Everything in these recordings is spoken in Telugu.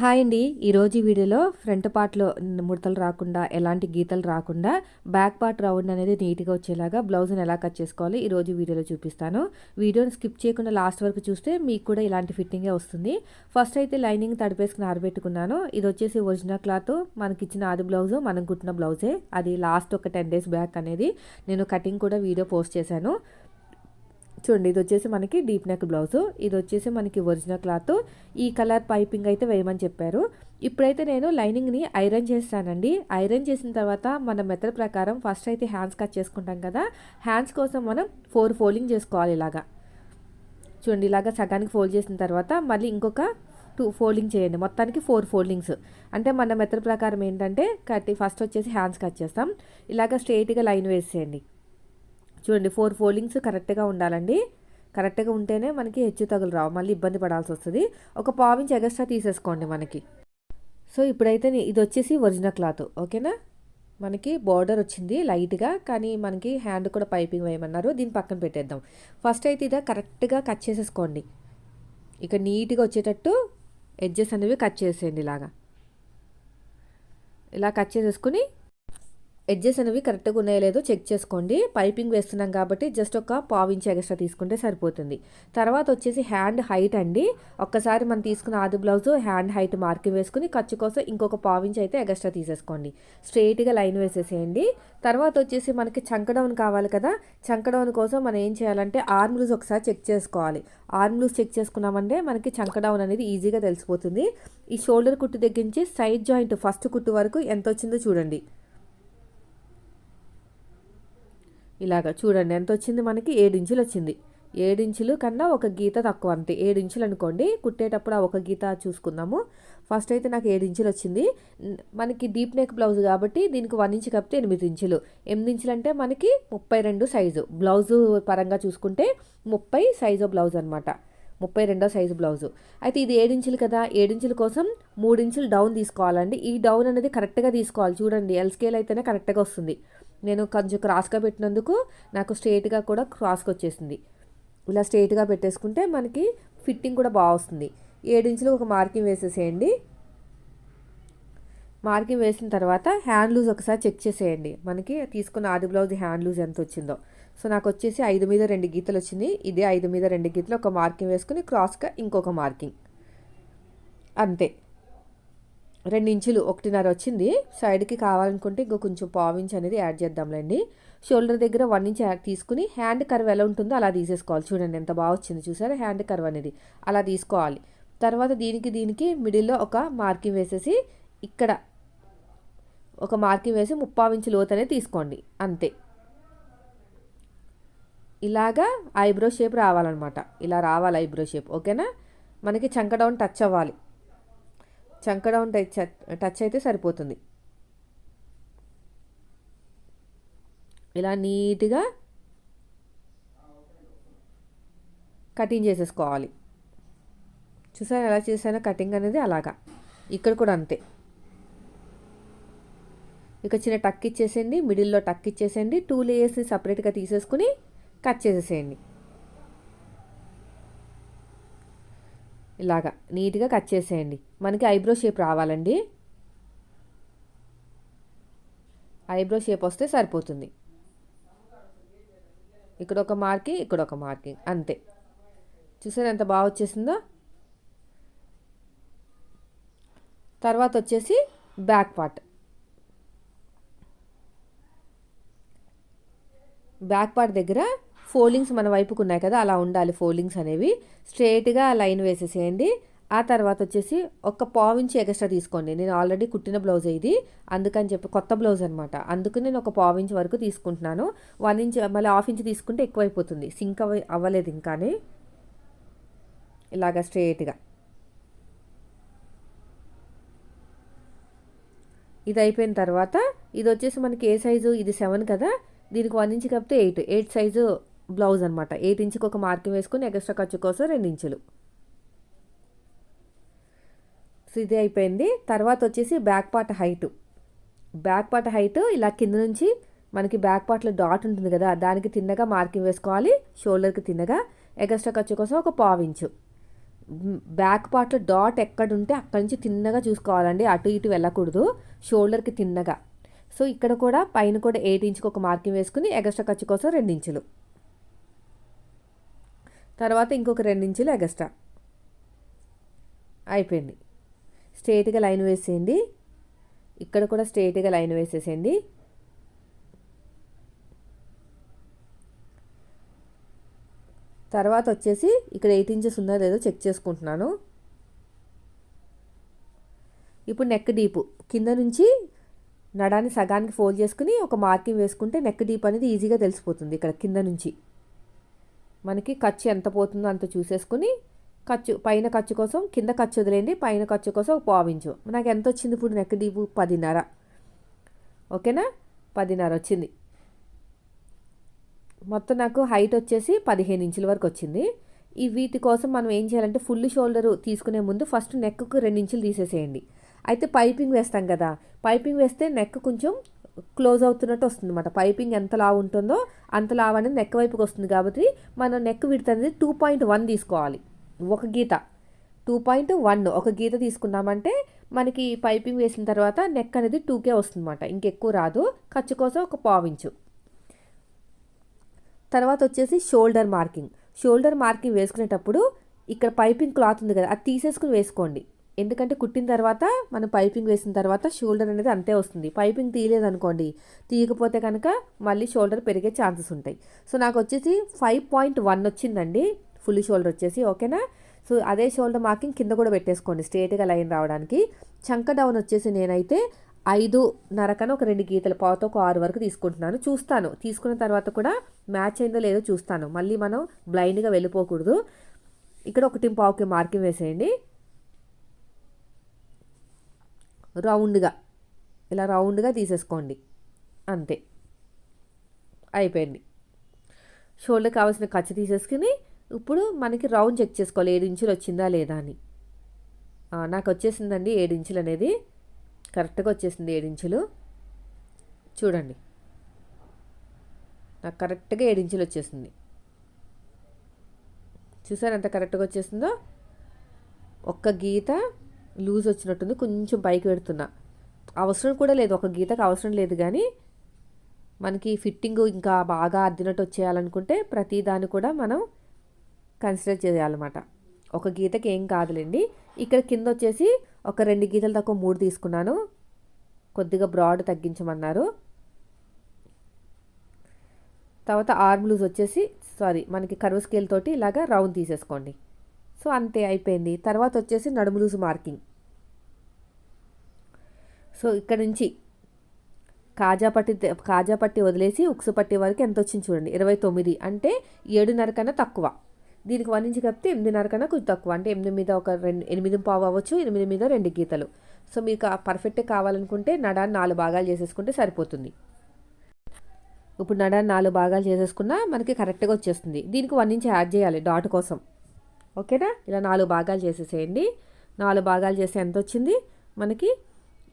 హాయ్ అండి. ఈరోజు వీడియోలో ఫ్రంట్ పార్ట్లో ముడతలు రాకుండా ఎలాంటి గీతలు రాకుండా బ్యాక్ పార్ట్ రౌండ్ అనేది నీట్గా వచ్చేలాగా బ్లౌజ్ని ఎలా కట్ చేసుకోవాలి ఈరోజు వీడియోలో చూపిస్తాను. వీడియోని స్కిప్ చేయకుండా లాస్ట్ వరకు చూస్తే మీకు కూడా ఇలాంటి ఫిట్టింగే వస్తుంది. ఫస్ట్ అయితే లైనింగ్ తడిపేసుకుని ఆరబెట్టుకున్నాను. ఇది వచ్చేసి ఒరిజినల్ క్లాత్. మనకిచ్చిన ఆది బ్లౌజ్ మనం కుట్టిన బ్లౌజే. అది లాస్ట్ ఒక టెన్ డేస్ బ్యాక్ అనేది నేను కటింగ్ కూడా వీడియో పోస్ట్ చేశాను. చూడండి ఇది వచ్చేసి మనకి డీప్ నెక్ బ్లౌజ్. ఇది వచ్చేసి మనకి ఒరిజినల్ క్లాత్. ఈ కలర్ పైపింగ్ అయితే వేయమని చెప్పారు. ఇప్పుడైతే నేను లైనింగ్ని ఐరన్ చేస్తానండి. ఐరన్ చేసిన తర్వాత మన మెథడ్ ప్రకారం ఫస్ట్ అయితే హ్యాండ్స్ కట్ చేసుకుంటాం కదా. హ్యాండ్స్ కోసం మనం ఫోర్ ఫోల్డింగ్ చేసుకోవాలి ఇలాగా. చూడండి ఇలాగా సగానికి ఫోల్డ్ చేసిన తర్వాత మళ్ళీ ఇంకొక టూ ఫోల్డింగ్ చేయండి. మొత్తానికి ఫోర్ ఫోల్డింగ్స్. అంటే మన మెథడ్ ప్రకారం ఏంటంటే కట్టి ఫస్ట్ వచ్చేసి హ్యాండ్స్ కట్ చేస్తాం. ఇలాగ స్ట్రైట్గా లైన్ వేసేయండి. చూడండి ఫోర్ ఫోల్డింగ్స్ కరెక్ట్గా ఉండాలండి. కరెక్ట్గా ఉంటేనే మనకి హెచ్చు తగులు రావు. మళ్ళీ ఇబ్బంది పడాల్సి వస్తుంది. ఒక పావించి ఎగస్ట్రా తీసేసుకోండి మనకి. సో ఇప్పుడైతే ఇది వచ్చేసి ఒరిజినల్ క్లాత్ ఓకేనా? మనకి బార్డర్ వచ్చింది లైట్గా కానీ మనకి హ్యాండ్ కూడా పైపింగ్ వేయమన్నారు. దీన్ని పక్కన పెట్టేద్దాం. ఫస్ట్ అయితే ఇదే కరెక్ట్గా కట్ చేసేసుకోండి. ఇక నీట్గా వచ్చేటట్టు ఎడ్జెస్ అనేవి కట్ చేసేయండి ఇలాగా. ఇలా కట్ చేసేసుకుని ఎడ్జెస్ అనేవి కరెక్ట్గా ఉన్నాయో లేదో చెక్ చేసుకోండి. పైపింగ్ వేస్తున్నాం కాబట్టి జస్ట్ ఒక పావు ఎక్స్ట్రా తీసుకుంటే సరిపోతుంది. తర్వాత వచ్చేసి హ్యాండ్ హైట్ అండి. ఒక్కసారి మనం తీసుకున్న ఆది బ్లౌజ్ హ్యాండ్ హైట్ మార్కింగ్ వేసుకుని ఖర్చు కోసం ఇంకొక పావించ అయితే ఎక్స్ట్రా తీసేసుకోండి. స్ట్రైట్గా లైన్ వేసేసేయండి. తర్వాత వచ్చేసి మనకి చంకడౌన్ కావాలి కదా. చంకడౌన్ కోసం మనం ఏం చేయాలంటే ఆర్మ్ లూజ్ ఒకసారి చెక్ చేసుకోవాలి. ఆర్మ్ లూజ్ చెక్ చేసుకున్నామంటే మనకి చంకడౌన్ అనేది ఈజీగా తెలిసిపోతుంది. ఈ షోల్డర్ కుట్టు దగ్గర నుంచి సైడ్ జాయింట్ ఫస్ట్ కుట్టు వరకు ఎంత వచ్చిందో చూడండి. ఇలాగ చూడండి ఎంత వచ్చింది మనకి? ఏడించులు వచ్చింది ఏడించులు కన్నా ఒక గీత తక్కువ అంతే. ఏడించులు అనుకోండి కుట్టేటప్పుడు ఆ ఒక గీత చూసుకుందాము. ఫస్ట్ అయితే నాకు ఏడించులు వచ్చింది మనకి డీప్ నెక్ బ్లౌజ్ కాబట్టి దీనికి వన్ ఇంచ్ కప్పితే ఎనిమిది ఇంచులు. ఎనిమిది ఇంచులు అంటే మనకి ముప్పై రెండు సైజు. బ్లౌజు పరంగా చూసుకుంటే ముప్పై సైజు బ్లౌజ్ అనమాట ముప్పై రెండో సైజు బ్లౌజు. అయితే ఇది ఏడించులు కదా? ఏడించుల కోసం మూడించులు డౌన్ తీసుకోవాలండి. ఈ డౌన్ అనేది కరెక్ట్గా తీసుకోవాలి. చూడండి ఎల్ స్కేల్ అయితేనే కరెక్ట్గా వస్తుంది. నేను కొంచెం క్రాస్గా పెట్టినందుకు నాకు స్ట్రేట్గా కూడా క్రాస్గా వచ్చేసింది. ఇలా స్ట్రేట్గా పెట్టేసుకుంటే మనకి ఫిట్టింగ్ కూడా బాగా వస్తుంది. ఏడించులు ఒక మార్కింగ్ వేసేసేయండి. మార్కింగ్ వేసిన తర్వాత హ్యాండ్ లూజ్ ఒకసారి చెక్ చేసేయండి. మనకి తీసుకున్న ఆది బ్లౌజ్ హ్యాండ్ లూజ్ ఎంత వచ్చిందో. సో నాకు వచ్చేసి ఐదు మీద రెండు గీతలు వచ్చింది ఇదే ఐదు మీద రెండు గీతలు ఒక మార్కింగ్ వేసుకుని క్రాస్గా ఇంకొక మార్కింగ్ అంతే. రెండు ఇంచులు ఒకటిన్నర వచ్చింది. సైడ్కి కావాలనుకుంటే ఇంకో కొంచెం పావించ్ అనేది యాడ్ చేద్దాంలేండి. షోల్డర్ దగ్గర వన్ ఇంచ్ యాడ్ తీసుకుని హ్యాండ్ కర్వ్ ఎలా ఉంటుందో అలా తీసేసుకోవాలి. చూడండి ఎంత బాగా వచ్చింది చూసారా? హ్యాండ్ కర్వ్ అనేది అలా తీసుకోవాలి. తర్వాత దీనికి దీనికి మిడిల్లో ఒక మార్కింగ్ వేసేసి ఇక్కడ ఒక మార్కింగ్ వేసి ముప్పావించి ఇంచు అనేది తీసుకోండి. అంతే. ఇలాగా ఐబ్రో షేప్ రావాలన్నమాట. ఇలా రావాలి ఐబ్రో షేప్. ఓకేనా? మనకి చంక డౌన్ టచ్ అవ్వాలి. చంకడౌన్ టచ్ టచ్ అయితే సరిపోతుంది. ఇలా నీట్గా కటింగ్ చేసేసుకోవాలి. చూసారా ఎలా చేసానో కటింగ్ అనేది అలాగా. ఇక్కడ కూడా అంతే. ఇక చిన్న టక్ ఇచ్చేసేయండి మిడిల్లో టక్ ఇచ్చేసేయండి టూ లేయర్స్ని సపరేట్గా తీసేసుకుని కట్ చేసేసేయండి. ఇలాగా నీట్గా కట్ చేసేయండి. మనకి ఐబ్రో షేప్ రావాలండి. ఐబ్రో షేప్ వస్తే సరిపోతుంది. ఇక్కడ ఒక మార్కింగ్ ఇక్కడ ఒక మార్కింగ్ అంతే. చూసారు ఎంత బాగా వచ్చేసిందో? తర్వాత వచ్చేసి బ్యాక్ పార్ట్. బ్యాక్ పార్ట్ దగ్గర ఫోల్డింగ్స్ మన వైపుకు ఉన్నాయి కదా అలా ఉండాలి ఫోల్డింగ్స్ అనేవి. స్ట్రేట్గా లైన్ వేసేసేయండి. ఆ తర్వాత వచ్చేసి ఒక పావించి ఎక్స్ట్రా తీసుకోండి. నేను ఆల్రెడీ కుట్టిన బ్లౌజ్ ఇది. అందుకని చెప్పి కొత్త బ్లౌజ్ అనమాట అందుకు నేను ఒక పావించి వరకు తీసుకుంటున్నాను. వన్ ఇంచ్ మళ్ళీ హాఫ్ ఇంచ్ తీసుకుంటే ఎక్కువైపోతుంది. సింక్ అవ అవ్వలేదు ఇంకానే. ఇలాగ స్ట్రేట్గా. ఇది అయిపోయిన తర్వాత ఇది వచ్చేసి మనకి ఏ సైజు? ఇది సెవెన్ కదా. దీనికి వన్ ఇంచ్ కప్పితే ఎయిట్. ఎయిట్ సైజు బ్లౌజ్ అనమాట ఎయిట్ ఇంచుకి ఒక మార్కింగ్ వేసుకుని ఎక్స్ట్రా ఖర్చు కోసం రెండు ఇంచులు. సో ఇది అయిపోయింది. తర్వాత వచ్చేసి back part height. Back part height ఇలా కింద నుంచి మనకి బ్యాక్ పార్ట్లో డాట్ ఉంటుంది కదా దానికి తిన్నగా మార్కింగ్ వేసుకోవాలి షోల్డర్కి తిన్నగా ఎక్స్ట్రా ఖర్చు కోసం ఒక పావు ఇంచు. బ్యాక్ పార్ట్లో డాట్ ఎక్కడ ఉంటే అక్కడి నుంచి తిన్నగా చూసుకోవాలండి అటు ఇటు వెళ్ళకూడదు షోల్డర్కి తిన్నగా. సో ఇక్కడ కూడా పైన కూడా ఎయిట్ ఇంచ్కి ఒక మార్కింగ్ వేసుకుని ఎగస్ట్రా ఖర్చు కోసం రెండు ఇంచులు. తర్వాత ఇంకొక రెండు ఇంచులు ఎగస్ట్రా. అయిపోయింది. స్ట్రేట్గా లైన్ వేసేయండి. ఇక్కడ కూడా స్ట్రేట్గా లైన్ వేసేసేయండి. తర్వాత వచ్చేసి ఇక్కడ ఎయిట్ ఇంచెస్ ఉందో లేదో చెక్ చేసుకుంటున్నాను. ఇప్పుడు నెక్ డీపు కింద నుంచి నడాన్ని సగానికి ఫోల్డ్ చేసుకుని ఒక మార్కింగ్ వేసుకుంటే నెక్ డీప్ అనేది ఈజీగా తెలిసిపోతుంది ఇక్కడ కింద నుంచి. మనకి ఖర్చు ఎంత పోతుందో అంత చూసేసుకుని ఖర్చు పైన ఖర్చు కోసం కింద ఖర్చు వదిలేండి పైన ఖర్చు కోసం ఒక పావించు నాకు ఎంత వచ్చింది ఇప్పుడు నెక్ డీపు పదిన్నర. ఓకేనా? పదిన్నర వచ్చింది. మొత్తం నాకు హైట్ వచ్చేసి పదిహేను ఇంచుల వరకు వచ్చింది. ఈ వీటి కోసం మనం ఏం చేయాలంటే ఫుల్ షోల్డర్ తీసుకునే ముందు ఫస్ట్ నెక్కు రెండు ఇంచులు తీసేసేయండి. అయితే పైపింగ్ వేస్తాం కదా పైపింగ్ వేస్తే నెక్ కొంచెం క్లోజ్ అవుతున్నట్టు వస్తుంది అనమాట పైపింగ్ ఎంత లావు ఉంటుందో అంత లావు అనేది నెక్ వైపుకి వస్తుంది కాబట్టి మనం నెక్ విడత అనేది టూ పాయింట్ వన్ తీసుకోవాలి. ఒక గీత. Two point one. ఒక గీత తీసుకున్నామంటే మనకి పైపింగ్ వేసిన తర్వాత నెక్ అనేది టూకే వస్తుందన్నమాట ఇంకెక్కువ రాదు. ఖర్చు కోసం ఒక పావించు తర్వాత వచ్చేసి షోల్డర్ మార్కింగ్. షోల్డర్ మార్కింగ్ వేసుకునేటప్పుడు ఇక్కడ పైపింగ్ క్లాత్ ఉంది కదా అది తీసేసుకుని వేసుకోండి. ఎందుకంటే కుట్టిన తర్వాత మనం పైపింగ్ వేసిన తర్వాత షోల్డర్ అనేది అంతే వస్తుంది. పైపింగ్ తీయలేదు అనుకోండి తీయకపోతే కనుక మళ్ళీ షోల్డర్ పెరిగే ఛాన్సెస్ ఉంటాయి. సో నాకు వచ్చేసి ఫైవ్ పాయింట్ వన్ వచ్చిందండి ఫుల్ షోల్డర్ వచ్చేసి ఓకేనా? సో అదే షోల్డర్ మార్కింగ్ కింద కూడా పెట్టేసుకోండి స్ట్రేట్గా లైన్ రావడానికి. చంక డౌన్ వచ్చేసి నేనైతే ఐదు నరకన ఒక రెండు గీతలు పావుతో ఒక ఆరు వరకు తీసుకుంటున్నాను. చూస్తాను. తీసుకున్న తర్వాత కూడా మ్యాచ్ అయిందో లేదో చూస్తాను. మళ్ళీ మనం బ్లైండ్గా వెళ్ళిపోకూడదు. ఇక్కడ ఒకటి పావుకి మార్కింగ్ వేసేయండి. రౌండ్గా. ఇలా రౌండ్గా తీసేసుకోండి. అంతే. అయిపోయింది. షోల్డర్ కావాల్సిన ఖర్చు తీసేసుకుని ఇప్పుడు మనకి రౌండ్ చెక్ చేసుకోవాలి. ఏడు ఇంచులు వచ్చిందా లేదా అని. నాకు వచ్చేసిందండి ఏడు ఇంచులు అనేది. కరెక్ట్గా వచ్చేసింది ఏడు ఇంచులు. చూడండి. నాకు కరెక్ట్గా ఏడు ఇంచులు వచ్చేసింది. చూసారు ఎంత కరెక్ట్గా వచ్చేసిందో? ఒక్క గీత లూజ్ వచ్చినట్టుంది కొంచెం పైకి పెడుతున్నా అవసరం కూడా లేదు ఒక గీతకు అవసరం లేదు కానీ మనకి ఫిట్టింగ్ ఇంకా బాగా అద్దినట్టు వచ్చేయాలనుకుంటే ప్రతి దాన్ని కూడా మనం కన్సిడర్ చేయాలన్నమాట. ఒక గీతకి ఏం కాదులేండి. ఇక్కడ కింద వచ్చేసి ఒక రెండు గీతలు తక్కువ మూడు తీసుకున్నాను. కొద్దిగా బ్రాడ్ తగ్గించమన్నారు. తర్వాత ఆర్మ్ లూజ్ వచ్చేసి సారీ మనకి కర్వ్ స్కేల్ తోటి ఇలాగా రౌండ్ తీసేసుకోండి. సో అంతే అయిపోయింది. తర్వాత వచ్చేసి నడుము లూజు మార్కింగ్. సో ఇక్కడ నుంచి కాజా పట్టి కాజా పట్టి వదిలేసి ఉక్సు పట్టి వరకు ఎంత వచ్చింది చూడండి. ఇరవై తొమ్మిది అంటే ఏడున్నర కన్నా తక్కువ. దీనికి వన్ ఇంచు కప్పితే ఎనిమిదిన్నర కన్నా కొంచెం తక్కువ. అంటే ఎనిమిది మీద ఒక రెండు ఎనిమిది పావు అవ్వచ్చు ఎనిమిది మీద రెండు గీతలు. సో మీకు పర్ఫెక్ట్గా కావాలనుకుంటే నడాన్ని నాలుగు భాగాలు చేసేసుకుంటే సరిపోతుంది. ఇప్పుడు నడాన్ని నాలుగు భాగాలు చేసేసుకున్నా మనకి కరెక్ట్గా వచ్చేస్తుంది. దీనికి వన్ ఇంచ్ యాడ్ చేయాలి డాట్ కోసం. ఓకేనా? ఇలా నాలుగు భాగాలు చేసేసేయండి. నాలుగు భాగాలు చేస్తే ఎంత వచ్చింది మనకి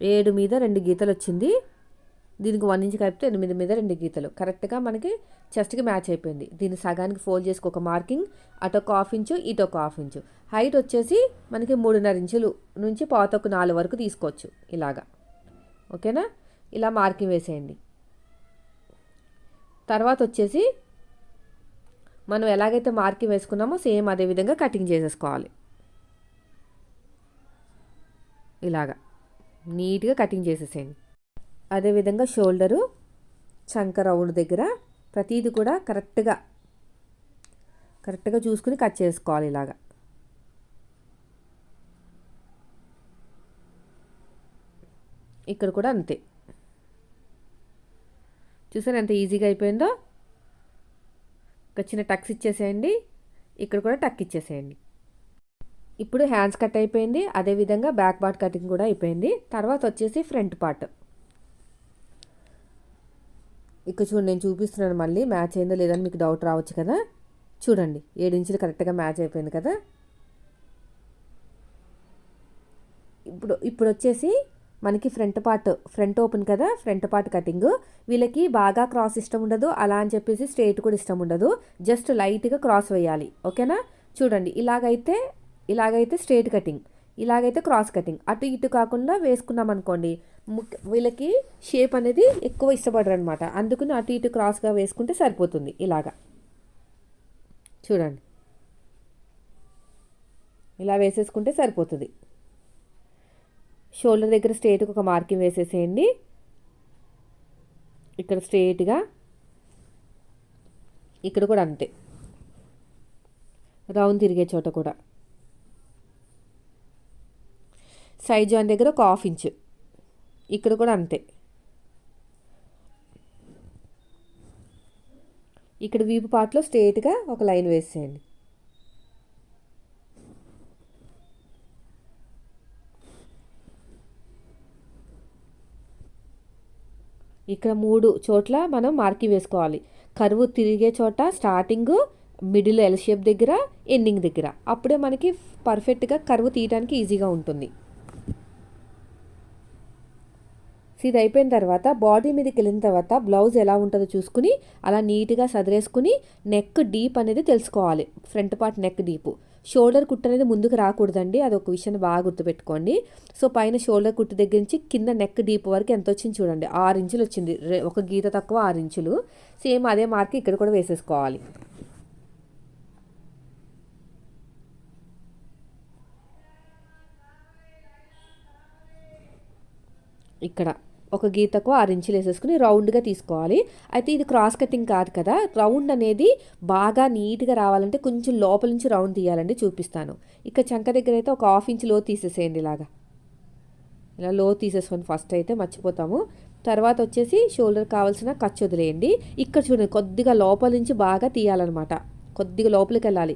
ఏడు మీద రెండు గీతలు వచ్చింది దీనికి వన్ ఇంచ్ కలిపితే ఎనిమిది మీద రెండు గీతలు. కరెక్ట్గా మనకి చెస్ట్కి మ్యాచ్ అయిపోయింది. దీన్ని సగానికి ఫోల్డ్ చేసుకు ఒక మార్కింగ్. అటు ఒక హాఫ్ ఇంచు ఇటు ఒక హాఫ్ ఇంచు. హైట్ వచ్చేసి మనకి మూడున్నర ఇంచులు నుంచి పాతొక నాలుగు వరకు తీసుకోవచ్చు. ఇలాగా. ఓకేనా? ఇలా మార్కింగ్ వేసేయండి. తర్వాత వచ్చేసి మనం ఎలాగైతే మార్కింగ్ వేసుకున్నామో సేమ్ అదే విధంగా కటింగ్ చేసేసుకోవాలి. ఇలాగా. నీట్గా కటింగ్ చేసేసేయండి. అదేవిధంగా షోల్డరు చంక రౌండ్ దగ్గర ప్రతిదీ కూడా కరెక్ట్గా కరెక్ట్గా చూసుకుని కట్ చేసుకోవాలి ఇలాగా. ఇక్కడ కూడా అంతే. చూసారు ఎంత ఈజీగా అయిపోయిందో? ఒక చిన్న టక్స్ ఇచ్చేసేయండి. ఇక్కడ కూడా టక్ ఇచ్చేసేయండి. ఇప్పుడు హ్యాండ్స్ కట్ అయిపోయింది. అదేవిధంగా బ్యాక్ పార్ట్ కటింగ్ కూడా అయిపోయింది. తర్వాత వచ్చేసి ఫ్రంట్ పార్ట్. ఇక్కడ చూడండి నేను చూపిస్తున్నాను మళ్ళీ. మ్యాచ్ అయిందో లేదని మీకు డౌట్ రావచ్చు కదా. చూడండి ఏడు ఇంచులు కరెక్ట్గా మ్యాచ్ అయిపోయింది కదా. ఇప్పుడు ఇప్పుడు వచ్చేసి మనకి ఫ్రంట్ పార్ట్ ఫ్రంట్ ఓపెన్ కదా ఫ్రంట్ పార్ట్ కటింగ్. వీళ్ళకి బాగా క్రాస్ ఇష్టం ఉండదు అలా అని చెప్పేసి స్ట్రైట్ కూడా ఇష్టం ఉండదు. జస్ట్ లైట్గా క్రాస్ వేయాలి ఓకేనా? చూడండి ఇలాగైతే ఇలాగైతే స్ట్రేట్ కటింగ్ ఇలాగైతే క్రాస్ కటింగ్. అటు ఇటు కాకుండా వేసుకున్నాం అనుకోండి ముక్ వీళ్ళకి షేప్ అనేది ఎక్కువ ఇష్టపడరు అనమాట అందుకని అటు ఇటు క్రాస్గా వేసుకుంటే సరిపోతుంది ఇలాగా. చూడండి. ఇలా వేసేసుకుంటే సరిపోతుంది. షోల్డర్ దగ్గర స్ట్రేట్గా ఒక మార్కింగ్ వేసేసేయండి. ఇక్కడ స్ట్రేట్గా ఇక్కడ కూడా అంతే. రౌండ్ తిరిగే చోట కూడా. సైడ్ జాయిన్ దగ్గర ఒక హాఫ్ ఇంచ్. ఇక్కడ కూడా అంతే. ఇక్కడ వీపు పార్ట్లో స్ట్రేట్గా ఒక లైన్ వేసేయండి. ఇక్కడ మూడు చోట్ల మనం మార్కింగ్ వేసుకోవాలి. కరువు తిరిగే చోట స్టార్టింగ్ మిడిల్ ఎల్ షేప్ దగ్గర ఎండింగ్ దగ్గర. అప్పుడే మనకి పర్ఫెక్ట్గా కరువు తీయడానికి ఈజీగా ఉంటుంది. ఇది అయిపోయిన తర్వాత బాడీ మీదకి వెళ్ళిన తర్వాత బ్లౌజ్ ఎలా ఉంటుందో చూసుకుని అలా నీట్గా సదిరేసుకుని నెక్ డీప్ అనేది తెలుసుకోవాలి. Front part neck deep shoulder కుట్టు అనేది ముందుకు రాకూడదండి. అది ఒక విషయాన్ని బాగా గుర్తుపెట్టుకోండి. సో పైన షోల్డర్ కుట్టు దగ్గర నుంచి కింద నెక్ డీప్ వరకు ఎంత వచ్చింది చూడండి. ఆరు ఇంచులు వచ్చింది. ఒక గీత తక్కువ ఆరు ఇంచులు. సేమ్ అదే మార్క్ ఇక్కడ కూడా వేసేసుకోవాలి. ఇక్కడ ఒక గీతకు ఆరు ఇంచులు వేసేసుకుని రౌండ్గా తీసుకోవాలి. అయితే ఇది క్రాస్ కటింగ్ కాదు కదా. రౌండ్ అనేది బాగా నీట్గా రావాలంటే కొంచెం లోపల నుంచి రౌండ్ తీయాలండి చూపిస్తాను. ఇక చంక దగ్గర అయితే ఒక హాఫ్ ఇంచ్లో తీసేసేయండి ఇలాగా. ఇలా లో తీసేసుకొని ఫస్ట్ అయితే మర్చిపోతాము. తర్వాత వచ్చేసి షోల్డర్ కావాల్సిన ఖర్చు వదిలేయండి. ఇక్కడ చూడండి కొద్దిగా లోపల నుంచి బాగా తీయాలన్నమాట. కొద్దిగా లోపలికి వెళ్ళాలి.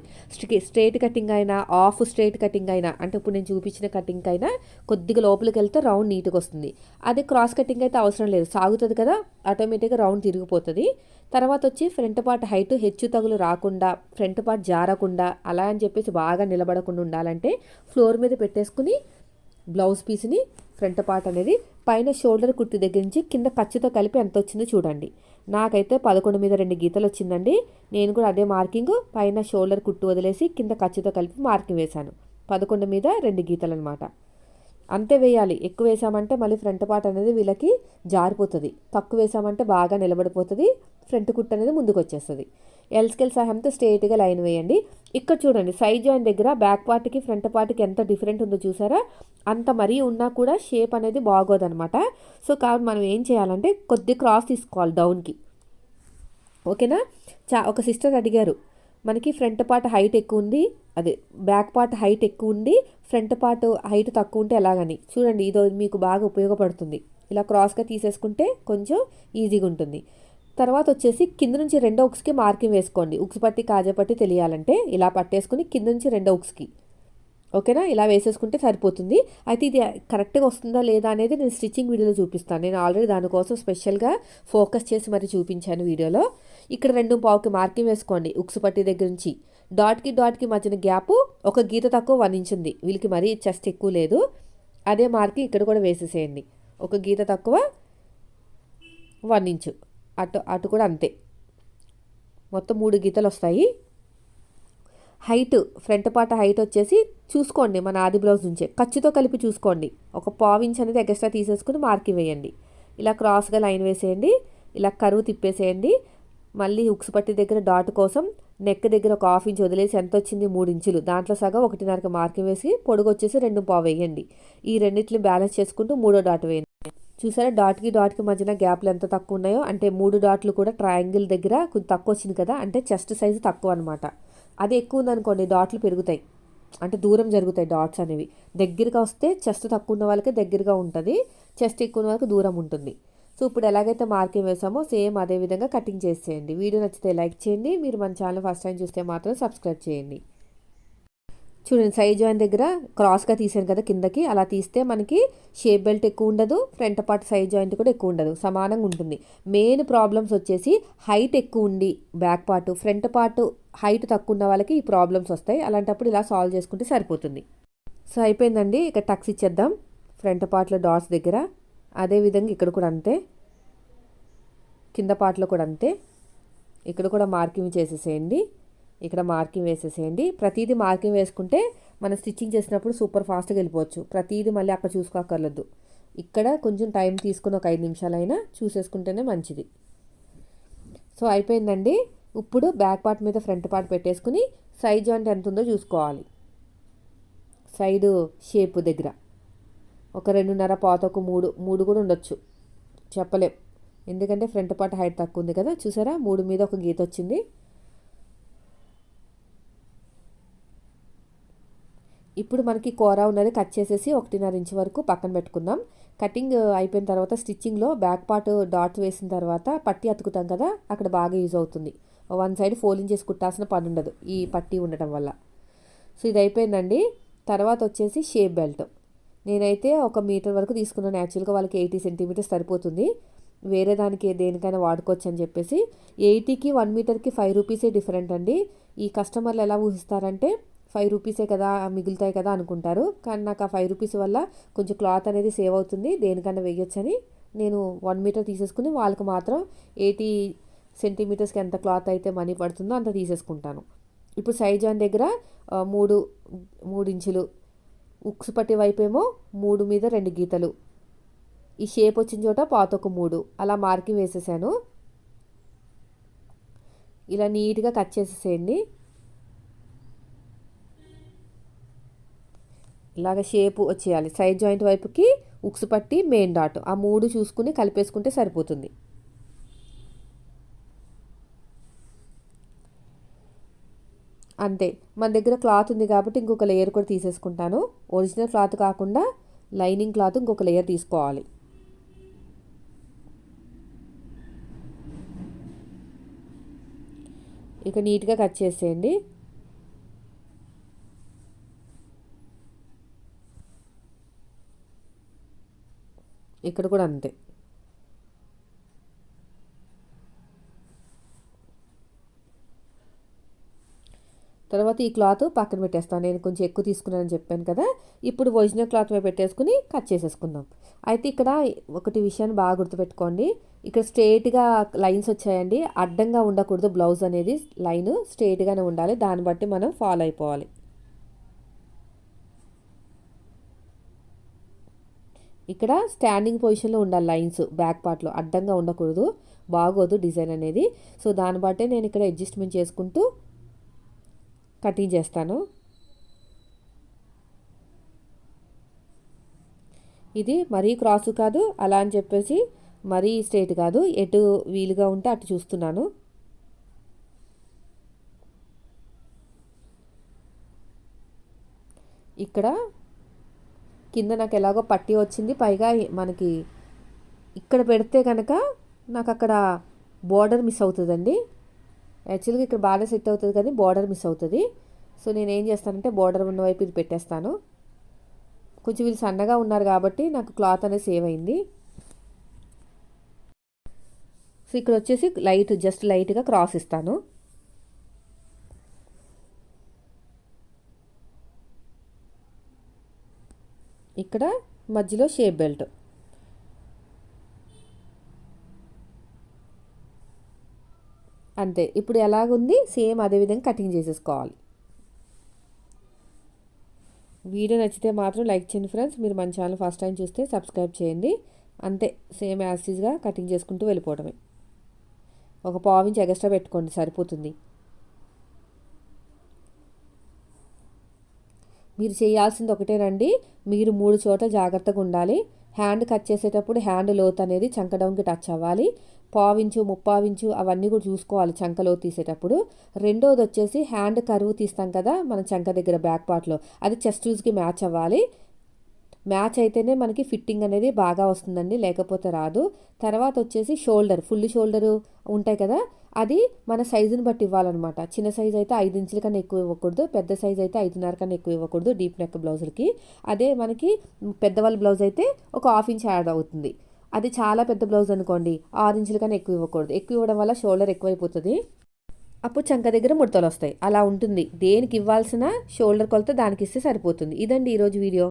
స్ట్రేట్ కటింగ్ అయినా ఆఫ్ స్ట్రేట్ కటింగ్ అయినా అంటే ఇప్పుడు నేను చూపించిన కటింగ్ అయినా కొద్దిగా లోపలికి వెళ్తే రౌండ్ నీట్గా వస్తుంది. అదే క్రాస్ కటింగ్ అయితే అవసరం లేదు. సాగుతుంది కదా ఆటోమేటిక్గా రౌండ్ తిరిగిపోతుంది. తర్వాత వచ్చి ఫ్రంట్ పార్ట్ హైట్ హెచ్చు తగులు రాకుండా ఫ్రంట్ పార్ట్ జారకుండా అలా అని చెప్పేసి బాగా నిలబడకుండా ఉండాలంటే ఫ్లోర్ మీద పెట్టేసుకుని బ్లౌజ్ పీస్ని ఫ్రంట్ పార్ట్ అనేది పైన షోల్డర్ కుర్తి దగ్గర నుంచి కింద ఖర్చుతో కలిపి ఎంత వచ్చిందో చూడండి. నాకైతే పదకొండు మీద రెండు గీతలు వచ్చిందండి. నేను కూడా అదే మార్కింగ్ పైన షోల్డర్ కుట్టు వదిలేసి కింద ఖర్చుతో కలిపి మార్కింగ్ వేశాను. పదకొండు మీద రెండు గీతలు అనమాట అంతే వేయాలి. ఎక్కువ వేసామంటే మళ్ళీ ఫ్రంట్ పార్ట్ అనేది వీళ్ళకి జారిపోతుంది. తక్కువ వేసామంటే బాగా నిలబడిపోతుంది. ఫ్రంట్ కుట్టు అనేది ముందుకు వచ్చేస్తుంది ఎల్స్కెల్ సహాయంతో స్ట్రేట్గా లైన్ వేయండి. ఇక్కడ చూడండి సైడ్ జాయిన్ దగ్గర బ్యాక్ పార్ట్కి ఫ్రంట్ పార్ట్కి ఎంత డిఫరెంట్ ఉందో చూసారా? అంత మరీ ఉన్నా కూడా షేప్ అనేది బాగోదనమాట సో కాబట్టి మనం ఏం చేయాలంటే కొద్ది క్రాస్ తీసుకోవాలి డౌన్కి ఓకేనా చా ఒక సిస్టర్ అడిగారు మనకి ఫ్రంట్ పార్ట్ హైట్ ఎక్కువ ఉంది? అదే బ్యాక్ పార్ట్ హైట్ ఎక్కువ ఉంది ఫ్రంట్ పార్ట్ హైట్ తక్కువ ఉంటే ఎలాగని? చూడండి ఇది మీకు బాగా ఉపయోగపడుతుంది. ఇలా క్రాస్గా తీసేసుకుంటే కొంచెం ఈజీగా ఉంటుంది. తర్వాత వచ్చేసి కింద నుంచి రెండో ఉక్స్కి మార్కింగ్ వేసుకోండి. ఉక్స్ పట్టి కాజపట్టి తెలియాలంటే ఇలా పట్టేసుకుని కింద నుంచి రెండో ఉక్స్కి. ఓకేనా? ఇలా వేసేసుకుంటే సరిపోతుంది. అయితే ఇది కరెక్ట్గా వస్తుందా లేదా అనేది నేను స్టిచ్చింగ్ వీడియోలో చూపిస్తాను. నేను ఆల్రెడీ దానికోసం స్పెషల్గా ఫోకస్ చేసి మరి చూపించాను వీడియోలో. ఇక్కడ రెండు పావుకి మార్కింగ్ వేసుకోండి. ఉక్స్ పట్టి దగ్గర నుంచి డాట్కి డాట్కి మధ్యన గ్యాప్ ఒక గీత తక్కువ వన్ ఇంచ్ ఉంది. వీళ్ళకి మరీ చెస్ట్ ఎక్కువ లేదు. అదే మార్కింగ్ ఇక్కడ కూడా వేసేసేయండి. ఒక గీత తక్కువ వన్ ఇంచు. అటు అటు కూడా అంతే. మొత్తం మూడు గీతలు వస్తాయి హైట్ ఫ్రంట్ పార్ట్ హైట్ వచ్చేసి చూసుకోండి మన ఆది బ్లౌజ్ నుంచే. ఖర్చుతో కలిపి చూసుకోండి. ఒక పావు ఇంచ్ అనేది ఎక్స్ట్రా తీసేసుకుని మార్కింగ్ వేయండి. ఇలా క్రాస్గా లైన్ వేసేయండి. ఇలా కరువు తిప్పేసేయండి. మళ్ళీ ఉక్స్ పట్టి దగ్గర డాట్ కోసం నెక్ దగ్గర ఒక హాఫ్ ఇంచ్ వదిలేసి ఎంత వచ్చింది? మూడు ఇంచులు. దాంట్లో సగం ఒకటిన్నరకు మార్కింగ్ వేసి పొడుగు వచ్చేసి రెండు పావు వేయండి. ఈ రెండింటిని బ్యాలెన్స్ చేసుకుంటూ మూడో డాట్ వేయండి. చూసారా? డాట్కి డాట్కి మధ్యన గ్యాప్లు ఎంత తక్కువ ఉన్నాయో అంటే మూడు డాట్లు కూడా ట్రయాంగిల్ దగ్గర కొంచెం తక్కువ వచ్చింది కదా అంటే చెస్ట్ సైజు తక్కువ అనమాట అది ఎక్కువ ఉందనుకోండి డాట్లు పెరుగుతాయి. అంటే దూరం జరుగుతాయి డాట్స్ అనేవి. దగ్గరగా వస్తే చెస్ట్ తక్కువ ఉన్న వాళ్ళకి దగ్గరగా ఉంటుంది చెస్ట్ ఎక్కువ ఉన్న వాళ్ళకి దూరం ఉంటుంది. సో ఇప్పుడు ఎలాగైతే మార్కింగ్ వేసామో సేమ్ అదే విధంగా కటింగ్ చేసేయండి. వీడియో నచ్చితే లైక్ చేయండి. మీరు మన ఛానల్ ఫస్ట్ టైం చూస్తే మాత్రం సబ్స్క్రైబ్ చేయండి. చూడండి సైడ్ జాయిన్ దగ్గర క్రాస్గా తీసాను కదా కిందకి అలా తీస్తే మనకి షేప్ బెల్ట్ ఎక్కువ ఉండదు ఫ్రంట్ పార్ట్ సైడ్ జాయింట్ కూడా ఎక్కువ ఉండదు సమానంగా ఉంటుంది. మెయిన్ ప్రాబ్లమ్స్ వచ్చేసి హైట్ ఎక్కువ ఉండి back part front part height తక్కువ ఉన్న వాళ్ళకి ఈ ప్రాబ్లమ్స్ వస్తాయి. అలాంటప్పుడు ఇలా సాల్వ్ చేసుకుంటే సరిపోతుంది. సో అయిపోయిందండి. ఇక టక్స్ ఇచ్చేద్దాం. ఫ్రంట్ పార్ట్లో డాట్స్ దగ్గర. అదేవిధంగా ఇక్కడ కూడా అంతే. కింద పార్ట్లో కూడా అంతే. ఇక్కడ కూడా మార్కింగ్ చేసేసేయండి. ఇక్కడ మార్కింగ్ వేసేసేయండి. ప్రతిదీ మార్కింగ్ వేసుకుంటే మనం స్టిచ్చింగ్ చేసినప్పుడు సూపర్ ఫాస్ట్గా వెళ్ళిపోవచ్చు. ప్రతిదీ మళ్ళీ అక్కడ చూసుకోక్కర్లేదు. ఇక్కడ కొంచెం టైం తీసుకుని ఒక ఐదు నిమిషాలైనా చూసేసుకుంటేనే మంచిది. సో అయిపోయిందండి. ఇప్పుడు బ్యాక్ పార్ట్ మీద ఫ్రంట్ పార్ట్ పెట్టేసుకుని సైడ్ జాయింట్ ఎంత ఉందో చూసుకోవాలి. సైడు షేప్ దగ్గర. ఒక రెండున్నర పాత ఒక మూడు మూడు కూడా ఉండొచ్చు. చెప్పలేం. ఎందుకంటే ఫ్రంట్ పార్ట్ హైట్ తక్కువ ఉంది కదా. చూసారా? మూడు మీద ఒక గీత వచ్చింది. ఇప్పుడు మనకి కూర ఉన్నది కట్ చేసేసి ఒకటిన్నర ఇంచ్ వరకు పక్కన పెట్టుకుందాం. కటింగ్ అయిపోయిన తర్వాత స్టిచ్చింగ్లో బ్యాక్ పార్ట్ డాట్స్ వేసిన తర్వాత పట్టి అతుకుతాం కదా అక్కడ బాగా యూజ్ అవుతుంది. వన్ సైడ్ ఫోల్డింగ్ చేసి కుట్టాల్సిన పని ఉండదు ఈ పట్టి ఉండటం వల్ల. సో ఇది అయిపోయిందండి. తర్వాత వచ్చేసి షేప్ బెల్ట్. నేనైతే ఒక మీటర్ వరకు తీసుకున్నాను. యాక్చువల్గా వాళ్ళకి ఎయిటీ సెంటీమీటర్స్ సరిపోతుంది. వేరే దానికి దేనికైనా వాడుకోవచ్చు అని చెప్పేసి. ఎయిటీకి వన్ మీటర్కి ఫైవ్ రూపీసే డిఫరెంట్ అండి. ఈ కస్టమర్లు ఎలా ఊహిస్తారంటే ఫైవ్ రూపీసే కదా మిగులుతాయి కదా అనుకుంటారు. కానీ నాకు ఆ ఫైవ్ రూపీస్ వల్ల కొంచెం క్లాత్ అనేది సేవ్ అవుతుంది. దేనికన్నా వేయొచ్చని నేను వన్ మీటర్ తీసేసుకుని వాళ్ళకి మాత్రం ఎయిటీ సెంటీమీటర్స్కి ఎంత క్లాత్ అయితే మనీ పడుతుందో అంత తీసేసుకుంటాను. ఇప్పుడు సైజ్ జాన్ దగ్గర మూడు మూడు ఇంచులు. ఉక్స్ పట్టి వైపేమో మూడు మీద రెండు గీతలు. ఈ షేప్ వచ్చిన చోట పాత ఒక మూడు. అలా మార్కింగ్ వేసేసాను. ఇలా నీట్గా కట్ చేసేసేయండి. ఇలాగ షేపు వచ్చేయాలి. సైడ్ జాయింట్ వైపుకి ఉక్స్ పట్టి మెయిన్ డాట్. ఆ మూడు చూసుకుని కలిపేసుకుంటే సరిపోతుంది. అంతే. మన దగ్గర క్లాత్ ఉంది కాబట్టి ఇంకొక లేయర్ కూడా తీసేసుకుంటాను. ఒరిజినల్ క్లాత్ కాకుండా లైనింగ్ క్లాత్ ఇంకొక లేయర్ తీసుకోవాలి. ఇక నీట్గా కట్ చేసేయండి. ఇక్కడ కూడా అంతే. తర్వాత ఈ క్లాత్ పక్కన పెట్టేస్తాను. నేను కొంచెం ఎక్కువ తీసుకున్నానని చెప్పాను కదా. ఇప్పుడు ఒరిజినల్ క్లాత్ మీద పెట్టేసుకుని కట్ చేసేసుకుందాం. అయితే ఇక్కడ ఒకటి విషయాన్ని బాగా గుర్తుపెట్టుకోండి. ఇక్కడ స్ట్రేట్గా లైన్స్ వచ్చాయండి. అడ్డంగా ఉండకూడదు బ్లౌజ్ అనేది. లైన్ స్ట్రేట్గానే ఉండాలి. దాన్ని బట్టి మనం ఫాలో అయిపోవాలి. ఇక్కడ స్టాండింగ్ పొజిషన్లో ఉండాలి లైన్స్ బ్యాక్ పార్ట్లో అడ్డంగా ఉండకూడదు. బాగోదు డిజైన్ అనేది. సో దాన్ని బట్టే నేను ఇక్కడ అడ్జస్ట్మెంట్ చేసుకుంటూ కటింగ్ చేస్తాను. ఇది మరీ క్రాస్ కాదు. అలా అని చెప్పేసి మరీ స్ట్రైట్ కాదు. ఎటు వీలుగా ఉంటే అటు చూస్తున్నాను. ఇక్కడ కింద నాకు ఎలాగో పట్టి వచ్చింది. పైగా మనకి ఇక్కడ పెడితే కనుక నాకు అక్కడ బోర్డర్ మిస్ అవుతుందండి. యాక్చువల్గా ఇక్కడ బాగా సెట్ అవుతుంది కానీ బార్డర్ మిస్ అవుతుంది. సో నేను ఏం చేస్తానంటే బార్డర్ ఉన్న వైపు ఇది పెట్టేస్తాను. కొంచెం వీళ్ళు సన్నగా ఉన్నారు కాబట్టి నాకు క్లాత్ అనేది సేవ్ అయింది. సో ఇక్కడ వచ్చేసి లైట్ జస్ట్ లైట్గా క్రాస్ ఇస్తాను. ఇక్కడ మధ్యలో షేప్ బెల్ట్. అంతే ఇప్పుడు ఎలాగుంది? సేమ్ అదే విధంగా కటింగ్ చేసేసుకోవాలి. వీడియో నచ్చితే మాత్రం లైక్ చేయండి ఫ్రెండ్స్. మీరు మన ఛానల్ ఫస్ట్ టైం చూస్తే సబ్స్క్రైబ్ చేయండి. అంతే సేమ్ యాసిజ్గా కటింగ్ చేసుకుంటూ వెళ్ళిపోవడమే. ఒక పావు పావించి ఎగస్ట్రా పెట్టుకోండి సరిపోతుంది. మీరు చేయాల్సింది ఒకటేనండి మీరు మూడు చోట్ల జాగ్రత్తగా ఉండాలి. హ్యాండ్ కట్ చేసేటప్పుడు హ్యాండ్ లోత్ అనేది చంకడంకి టచ్ అవ్వాలి. పావించు ముప్పావించు అవన్నీ కూడా చూసుకోవాలి చంకలో తీసేటప్పుడు. రెండోది వచ్చేసి హ్యాండ్ కరువు తీస్తాం కదా మనం చంక దగ్గర బ్యాక్ పార్ట్లో. అది చెస్ట్ లూజ్కి మ్యాచ్ అవ్వాలి. మ్యాచ్ అయితేనే మనకి ఫిట్టింగ్ అనేది బాగా వస్తుందండి లేకపోతే రాదు. తర్వాత వచ్చేసి షోల్డర్ ఫుల్ షోల్డర్ ఉంటాయి కదా అది మన సైజుని బట్టి ఇవ్వాలన్నమాట. చిన్న సైజ్ అయితే ఐదు ఇంచుల కన్నా ఎక్కువ ఇవ్వకూడదు పెద్ద సైజ్ అయితే ఐదున్నర కన్నా ఎక్కువ ఇవ్వకూడదు డీప్ నెక్ బ్లౌజులకి. అదే మనకి పెద్దవాళ్ళ బ్లౌజ్ అయితే ఒక హాఫ్ ఇంచ్ యాడ్ అవుతుంది. అది చాలా పెద్ద బ్లౌజ్ అనుకోండి ఆరు ఇంచుల కన్నా ఎక్కువ ఇవ్వకూడదు. ఎక్కువ ఇవ్వడం వల్ల షోల్డర్ ఎక్కువైపోతుంది. అప్పుడు చంక దగ్గర ముడతలు వస్తాయి. అలా ఉంటుంది. దేనికి ఇవ్వాల్సిన షోల్డర్ కొలత దానికి ఇస్తే సరిపోతుంది. ఇదండి ఈరోజు వీడియో.